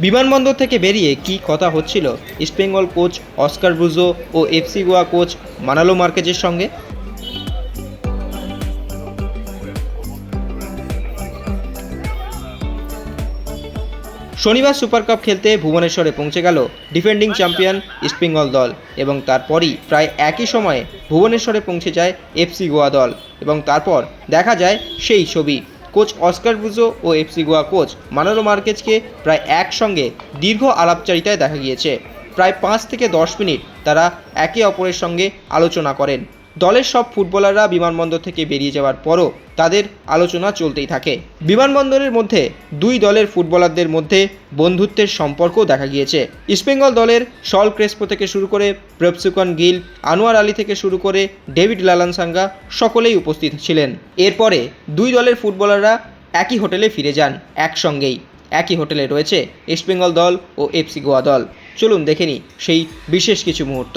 বিমানবন্দর থেকে বেরিয়ে কি কথা হচ্ছিল? ইস্টবেঙ্গল কোচ অস্কার ব্রুজো ও এফসি গোয়া কোচ মানালো মার্কেজের সঙ্গে? শনিবার সুপার কাপ খেলতে ভুবনেশ্বরে পৌঁছে গেল ডিফেন্ডিং চ্যাম্পিয়ন ইস্টবেঙ্গল দল এবং তারপরই প্রায় একই সময়ে ভুবনেশ্বরে পৌঁছে যায় এফসি গোয়া দল এবং তারপর দেখা যায় সেই ছবি। কোচ অস্কার ব্রুজো ও এফসি গোয়া কোচ মানালো মার্কেজকে প্রায় একসঙ্গে দীর্ঘ আলাপচারিতায় দেখা গিয়েছে। প্রায় পাঁচ থেকে দশ মিনিট তারা একে অপরের সঙ্গে আলোচনা করেন। দলের সব ফুটবলাররা বিমানবন্দর থেকে বেরিয়ে যাওয়ার পরও তাদের আলোচনা চলতেই থাকে। বিমানবন্দরের মধ্যে দুই দলের ফুটবলারদের মধ্যে বন্ধুত্বের সম্পর্ক দেখা গিয়েছে। ইস্টবেঙ্গল দলের সল ক্রেসপো থেকে শুরু করে প্রপসুকন গিল, আনোয়ার আলী থেকে শুরু করে ডেভিড লালানসাঙ্গা সকলেই উপস্থিত ছিলেন। এরপরে দুই দলের ফুটবলাররা একই হোটেলে ফিরে যান একসঙ্গেই। একই হোটেলে রয়েছে ইস্টবেঙ্গল দল ও এফসি গোয়া দল। চলুন দেখে নিই সেই বিশেষ কিছু মুহূর্ত।